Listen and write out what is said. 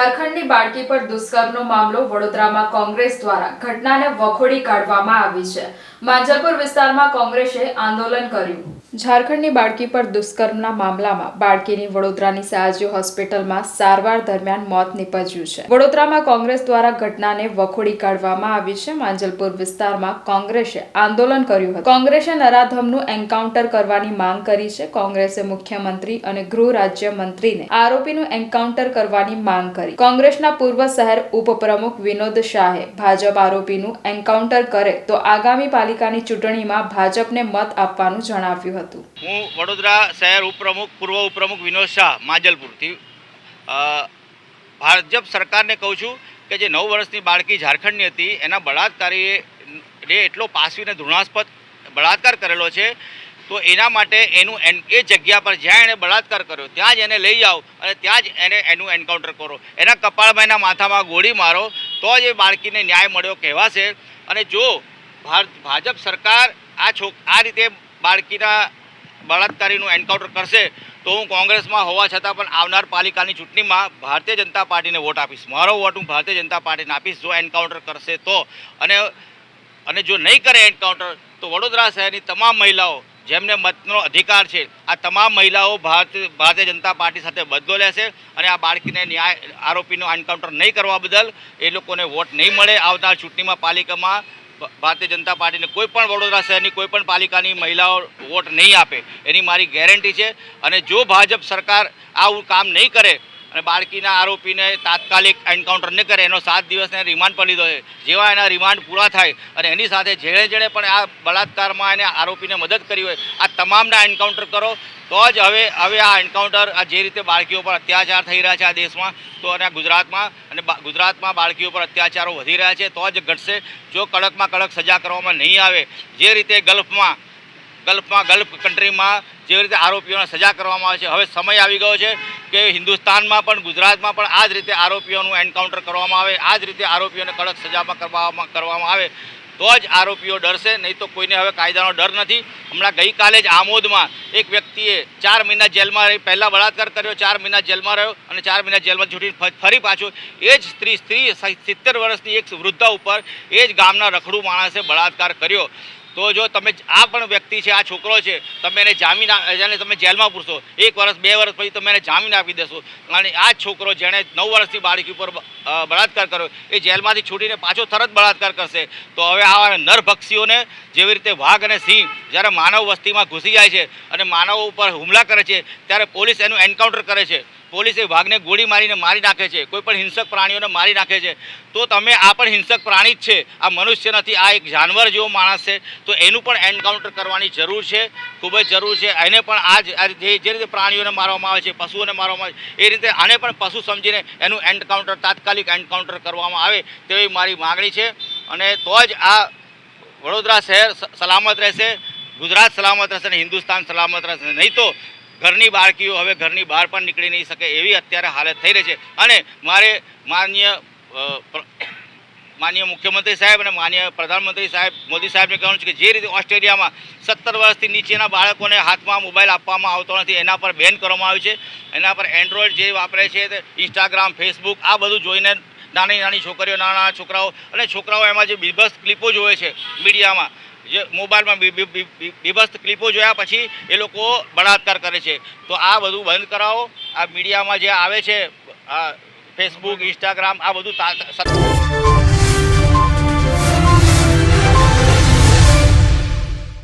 ઝારખંડની બાળકી પર દુષ્કર્મનો મામલો વડોદરામાં કોંગ્રેસ દ્વારા ઘટનાને વખોડી કાઢવામાં આવી છે. માંજલપુર વિસ્તારમાં કોંગ્રેસે આંદોલન કર્યું. ઝારખંડની બાળકી પર દુષ્કર્મના મામલામાં બાળકીની વડોદરાની સયાજી હોસ્પિટલમાં સારવાર દરમિયાન મોત નીપજ્યું છે. વડોદરામાં કોંગ્રેસ દ્વારા ઘટનાને વખોડી કાઢવામાં આવી છે. માંજલપુર વિસ્તારમાં કોંગ્રેસે આંદોલન કર્યું હતું. કોંગ્રેસે નરાધમનું એન્કાઉન્ટર કરવાની માંગ કરી છે. કોંગ્રેસે મુખ્યમંત્રી અને ગૃહ રાજ્ય મંત્રીને આરોપીનું એન્કાઉન્ટર કરવાની માંગ કરી. કોંગ્રેસના પૂર્વ શહેર ઉપપ્રમુખ વિનોદ શાહે ભાજપ આરોપીનું એન્કાઉન્ટર કરે તો આગામી પાલિકાની ચૂંટણીમાં ભાજપને મત આપવાનું જણાવ્યું હતું. હું વડોદરા શહેર ઉપપ્રમુખ, પૂર્વ ઉપપ્રમુખ વિનોદ શાહ, માજલપુરથી ભાજપ સરકારને કહું છું કે જે નવ વર્ષની બાળકી ઝારખંડની હતી, એના બળાત્કારીએ એટલો પાસવીને ધૃણાસ્પદ બળાત્કાર કરેલો છે, તો એના માટે એનું એન- એ જગ્યા પર જ્યાં એણે બળાત્કાર કર્યો, ત્યાં જ એને લઈ જાઓ અને ત્યાં જ એને એનું એન્કાઉન્ટર કરો. એના કપાળમાં એના માથામાં ગોળી મારો, તો જ એ બાળકીને ન્યાય મળ્યો કહેવાશે. અને જો ભાજપ સરકાર આ છોક આ રીતે બાળકીના બળાત્કારીનું એન્કાઉન્ટર કરશે તો હું કોંગ્રેસમાં હોવા છતાં પણ આવનાર પાલિકાની ચૂંટણીમાં ભારતીય જનતા પાર્ટીને વોટ આપીશ. મારો વોટ હું ભારતીય જનતા પાર્ટીને આપીશ. જો એન્કાઉન્ટર કરશે તો. અને અને જો નહીં કરે એન્કાઉન્ટર તો વડોદરા શહેરની તમામ મહિલાઓ, જેમને મતનો અધિકાર છે, આ તમામ મહિલાઓ ભારતીય ભારતીય જનતા પાર્ટી સાથે બદલો લેશે અને આ બાળકીને ન્યાય આરોપીનું એન્કાઉન્ટર નહીં કરવા બદલ એ લોકોને વોટ નહીં મળે. આવનાર ચૂંટણીમાં પાલિકામાં ભારતીય જનતા પાર્ટીને કોઈ પણ વડોદરા શહેરની કોઈ પણ પાલિકાની મહિલાઓ વોટ નહીં આપે, એની મારી ગેરંટી છે. અને જો ભાજપ સરકાર આવું કામ નહીં કરે અને બાળકીના આરોપીને તાત્કાલિક એન્કાઉન્ટર ન કરે. એનો સાત દિવસને રિમાન્ડ પર લીધો છે. જેવા એના રિમાન્ડ પૂરા થાય અને એની સાથે જેણે જેણે પણ આ બળાત્કારમાં એને આરોપીને મદદ કરી હોય, આ તમામના એન્કાઉન્ટર કરો. તો જ હવે હવે આ એન્કાઉન્ટર, આ જે રીતે બાળકીઓ પર અત્યાચાર થઈ રહ્યા છે આ દેશમાં, તો અને ગુજરાતમાં અને ગુજરાતમાં બાળકીઓ પર અત્યાચારો વધી રહ્યા છે, તો જ ઘટશે. જો કડકમાં કડક સજા કરવામાં નહીં આવે, જે રીતે ગલ્ફમાં ગલ્ફમાં, ગલ્ફ કન્ટ્રીમાં જે રીતે આરોપીઓને સજા કરવામાં આવે છે, હવે સમય આવી ગયો છે. કે હિન્દુસ્તાનમાં પણ, ગુજરાતમાં પણ આ જ રીતે આરોપીઓનું એન્કાઉન્ટર કરવામાં આવે, આ જ રીતે આરોપીઓને કડક સજામાં કરવામાં કરવામાં આવે, તો જ આરોપીઓ ડરશે, નહીં તો કોઈને હવે કાયદાનો ડર નથી. હમણાં ગઈકાલે જ આમોદમાં એક વ્યક્તિએ ચાર મહિના જેલમાં રહી, પહેલાં બળાત્કાર કર્યો, ચાર મહિના જેલમાં રહ્યો અને ચાર મહિના જેલમાં છૂટીને ફરી પાછો. એ જ સ્ત્રી સ્ત્રી સિત્તેર વર્ષની એક વૃદ્ધા ઉપર એ જ ગામના રખડું માણસે બળાત્કાર કર્યો. તો જો તમે આ પણ વ્યક્તિ છે, આ છોકરો છે, તમે એને જામીન એને તમે જેલમાં પૂરશો. એક વર્ષ, બે વર્ષ પછી તમે એને જામીન આપી દેશો. અને આ છોકરો જેણે નવ વર્ષથી બાળકી ઉપર બળાત્કાર કર્યો, એ જેલમાંથી છૂટીને પાછો તરત બળાત્કાર કરશે. તો હવે આવા નરભક્ષીઓને જેવી રીતે વાઘ અને સિંહ જ્યારે માનવ વસ્તીમાં ઘૂસી જાય છે અને માનવો ઉપર હુમલા કરે છે, ત્યારે પોલીસ એનું એન્કાઉન્ટર કરે છે. પોલીસ વાઘને ગોળી મારીને મારી નાખે છે, કોઈ પણ હિંસક પ્રાણીઓને મારી નાખે છે. તો તમે આ પણ હિંસક પ્રાણી જ છે, આ મનુષ્ય નથી, આ એક જાનવર જેવો માણસ છે. તો એનું પણ એન્કાઉન્ટર કરવાની જરૂર છે, ખૂબ જ જરૂર છે. એને પણ આ જે જે રીતે પ્રાણીઓને મારવામાં આવે છે, પશુઓને મારવામાં આવે છે, એ રીતે આને પણ પશુ સમજીને એનું એન્કાઉન્ટર તાત્કાલિક એન્કાઉન્ટર કરવામાં આવે તેવી મારી માગણી છે. અને તો જ આ વડોદરા શહેર સલામત રહેશે, ગુજરાત સલામત રહેશે અને હિન્દુસ્તાન સલામત રહેશે. નહીં તો ઘરની બાળકીઓ હવે ઘરની બહાર પણ નીકળી નહીં શકે એવી અત્યારે હાલત થઈ રહી છે. અને મારે માન્ય માન્ય મુખ્યમંત્રી સાહેબ અને માન્ય પ્રધાનમંત્રી સાહેબ, મોદી સાહેબને કહેવાનું છે કે જે રીતે ઓસ્ટ્રેલિયામાં સત્તર વર્ષથી નીચેના બાળકોને હાથમાં મોબાઈલ આપવામાં આવતો નથી, એના પર બેન કરવામાં આવ્યું છે. એના પર એન્ડ્રોઈડ જે વાપરે છે ઇન્સ્ટાગ્રામ, ફેસબુક, આ બધું જોઈને નાની નાની છોકરીઓ, નાના છોકરાઓ અને છોકરાઓ એમાં જે બીભત્સ ક્લિપો જોવે છે મીડિયામાં મોબાઈલમાં બી- બી- બી- બી- બીભત્સ ક્લિપો જોયા પછી એ લોકો બળાત્કાર કરે છે. તો આ બધું બંધ કરાવો. આ મીડિયામાં જે આવે છે ફેસબુક ઇન્સ્ટાગ્રામ આ બધું